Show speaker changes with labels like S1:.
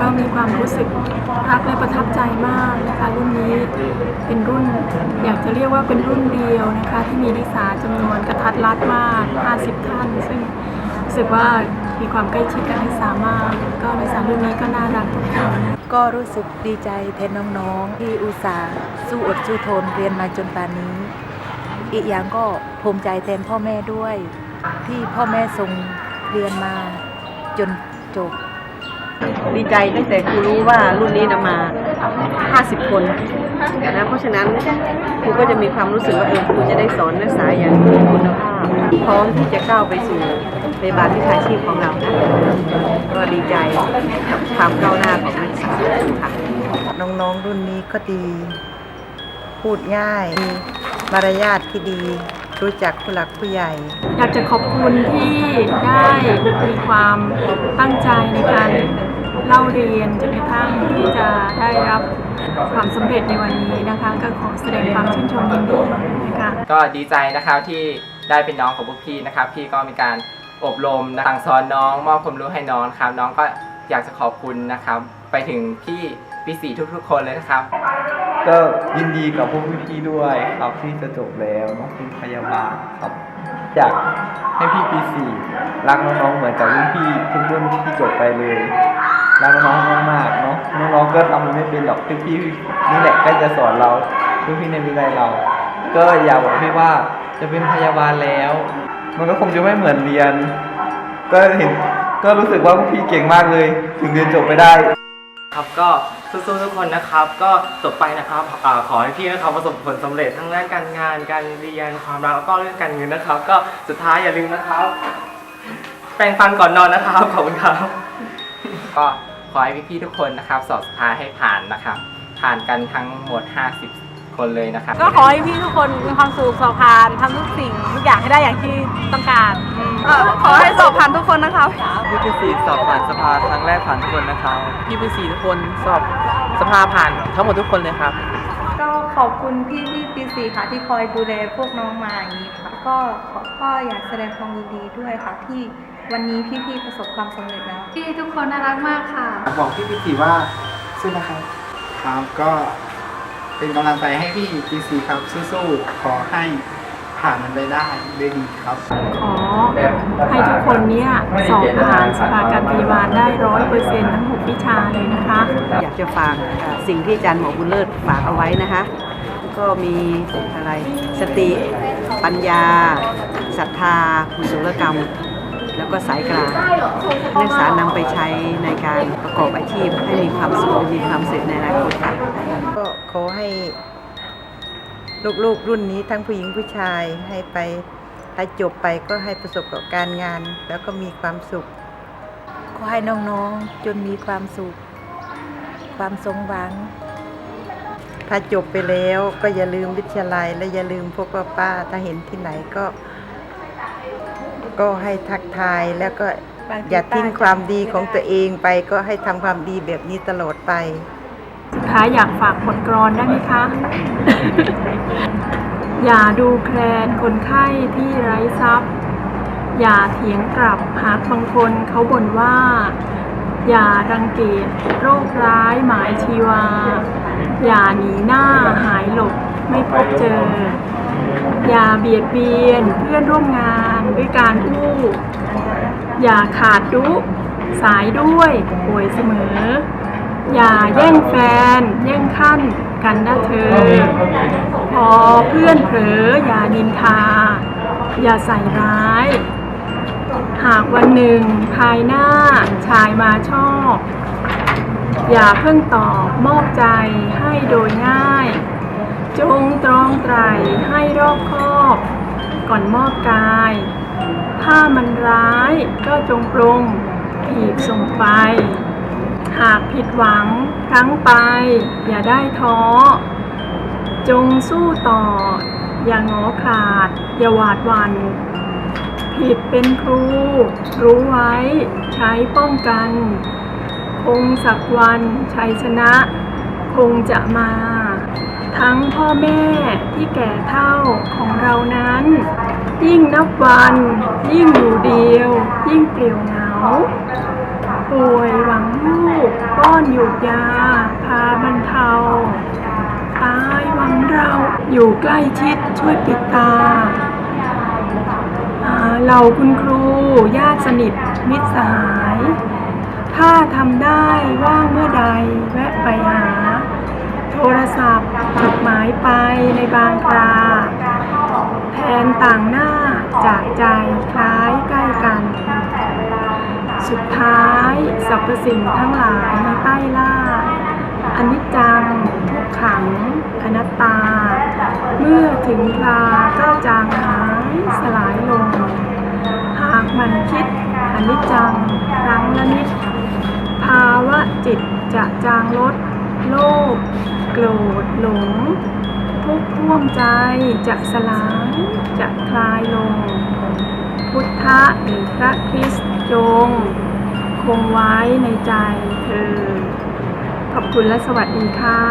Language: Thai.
S1: ก็มีความรู้สึกรักและประทับใจมากนะคะรุ่นนี้เป็นรุ่นอยากจะเรียกว่าเป็นรุ่นเดียวนะคะที่มีนักศึกษาจำนวนกระทัดรัดมาก 50 ท่าน ซึ่งรู้สึกว่ามีความใกล้ชิดกับนักศึกษามาก ก็นักศึกษารุ่นนี้ก็น่ารักทุกคน
S2: ก็รู้สึกดีใจแทนน้องๆที่อุตส่าห์สู้อดสู้ทนเรียนมาจนป่านนี้ อีกอย่างก็ภูมิใจแทนพ่อแม่ด้วย ที่พ่อแม่ส่งเรียนมาจนจบ
S3: ดีใจตั้งแต่ครูรู้ว่ารุ่นนี้นะมา 50 คนนะเพราะฉะนั้นครูก็จะมีความรู้สึกว่าเออครูจะได้สอนนักศึกษาอย่างมีคุณภาพพร้อมที่จะก้าวไปสู่ในบานวิชาชีพของเรานะก็ดีใจกับความก้าวหน้าของนักศึกษาค่ะ
S2: น้องๆรุ่นนี้ก็ดี พูดง่ายมีมารยาทที่ดี รู้จักผู้หลักผู้ใหญ่
S1: อยากจะขอบคุณที่ได้มีความตั้งใจในการเล่าเรียนจนกระทั่งที่จะได้รับความสำเร็จในวันนี้นะคะ ก็ขอแสดงความชื่นชมยินดีนะคะ
S4: ก็ดีใจนะครับที่ได้เป็นน้องของพวกพี่นะครับ พี่ก็มีการอบรมสั่งสอนน้อง มอบความรู้ให้น้องครับ น้องก็อยากจะขอบคุณนะครับ ไปถึงพี่ปีสี่ทุกๆ คนเลยนะครับ
S5: ก็ยินดีกับพวกพี่ๆด้วยครับที่จะจบแล้วน้องเป็นพยาบาลครับ อยากให้พี่ปีสี่รักน้องๆเหมือนกับรุ่นพี่ทุกรุ่นที่จบไปเลยรักน้องมากๆเนาะน้องๆก็ทำมันไม่เป็นหรอกพี่ๆนี่แหละก็จะสอนเราพี่ในวิทยาลัยเรา ก็อยากบอกพี่ว่าจะเป็นพยาบาลแล้ว มันก็คงจะไม่เหมือนเรียน ก็เห็นก็รู้สึกว่าพวกพี่เก่งมากเลย ถึงเรียนจบไปได้
S6: ครับก็สู้ๆทุกคนนะครับ ก็จบไปนะครับอาขอให้พี่นะครับประสบผลสำเร็จทั้งด้านการงานการเรียนความรักแล้วก็เรื่องการเงินนะครับ ก็สุดท้ายอย่าลืมนะครับ แปรงฟันก่อนนอนนะครับขอบคุณครับ
S4: ก็ขอให้พี่ๆทุกคนนะครับ สอบสุดท้ายให้ผ่านนะครับ ผ่านกันทั้งหมด 50 คนเลยนะครับ
S7: ก็ขอให้พี่ทุกคนมีความสุขสอบผ่านทำทุกสิ่งทุกอย่างให้ได้อย่างที่ต้องการอืม
S3: ขอให้สอบผ่านทุกคนนะคะ
S5: พี่ปีสี่สอบผ่านสภาครั้งแรกผ่านทุกคนนะครับ
S6: พี่เป็นสี่ทุกคนสอบสภาผ่านทั้งหมดทุกคนเลยครับ
S8: ก็ขอบคุณพี่ที่ปีสี่ค่ะที่คอยดูแลพวกน้องมาอย่างนี้ค่ะ ก็ขอก็อยากแสดงความยินดีด้วยค่ะ ที่วันนี้พี่ๆประสบความสำเร็จแล้ว
S1: พี่ทุกคนน่ารักมากค่ะ
S9: บอกพี่ปีสีว่าสู้นะครับ ครับก็ เป็นกำลังใจให้พี่ปีสีครับสู้ๆขอให้ผ่านมันไปได้ด้วยดีครับ
S1: ขอให้ทุกคนเนี่ยสอบผ่านสภาการพยาบาลได้ร้อยเปอร์เซ็นต์ทั้งหกวิชาเลยนะคะ
S3: อยากจะฝากเอ่อสิ่งที่อาจารย์หมอบุญเลิศฝากเอาไว้นะคะ ก็มีอะไรสติปัญญาศรัทธากุศลกรรม แล้วก็สายกลางนักศึกษานำไปใช้ในการประกอบอาชีพให้มีความสุขมีความสุขในอนาคตค่ะ
S2: ก็ ขอให้ลูกๆรุ่นนี้ทั้งผู้หญิงผู้ชายให้ไปถ้าจบไปก็ให้ประสบกับการงาน แล้วก็มีความสุข ขอให้น้องๆจนมีความสุข ความสมหวัง ถ้าจบไปแล้วก็อย่าลืมวิทยาลัยและอย่าลืมพวกป้าๆถ้าเห็นที่ไหนก็ ก็ให้ทักทายแล้วก็อย่าทิ้งความดีของตัวเองไปก็ให้ทำความดีแบบนี้ตลอดไป
S1: สุดท้ายอยากฝากบทกลอนได้ไหมคะ อย่าดูแคลนคนไข้ที่ไร้ทรัพย์ อย่าเถียงกลับหากบางคนเขาบ่นว่า อย่ารังเกียจโรคร้ายหมายชีวา อย่าหนีหน้าหายหลบไม่พบเจอ อย่าเบียดเบียนเพื่อนร่วมงานด้วยการอู้อย่าขาดดุสายด้วยป่วยเสมอ อย่าแย่งแฟน แย่งขั้นกันนะเธอ พอเพื่อนเผลออย่านินทา อย่าใส่ร้าย หากวันหนึ่งภายหน้าชายมาชอบ อย่าเพิ่งตอบมอบใจให้โดยง่าย จงตรองไตรให้รอบคอบ ก่อนมอบกาย ถ้ามันร้ายก็จงปรงผีบส่งไป หากผิดหวังครั้งไป อย่าได้ท้อ จงสู้ต่อ อย่างงอขาด อย่าหวาดหวัน ผิดเป็นครู รู้ไว้ใช้ป้องกัน คงสักวันชัยชนะ คงจะมา ทั้งพ่อแม่ที่แก่เท่าของเรานั้น ยิ่งนับวัน ยิ่งอยู่เดียว ยิ่งเปลี่ยวเหงาป่วย อนหยูกยา พาบรรเทา ตายหวังเราอยู่ใกล้ชิดช่วยปิดตาเหล่าคุณครู ญาติสนิท มิตรสหาย ถ้าทำได้ว่างเมื่อใดแวะไปหา โทรศัพท์จดหมายไปในบางคราแทนต่างหน้าจากใจคล้ายใกล้กัน สุดท้ายสรรพสิ่งทั้งหลายในใต้ล่าอนิจจัง ทุกขัง อนัตตา เมื่อถึงคราก็จางหายสลายลง หากมันคิดอนิจจังครั้งละนิด ภาวะจิตจะจางลด โลภโกรธหลง ทุกข์ท่วมใจจะสลายจะคลายลง พุทธะหรือพระคริสต์จง คงไว้ในใจเธอ ขอบคุณและสวัสดีค่ะ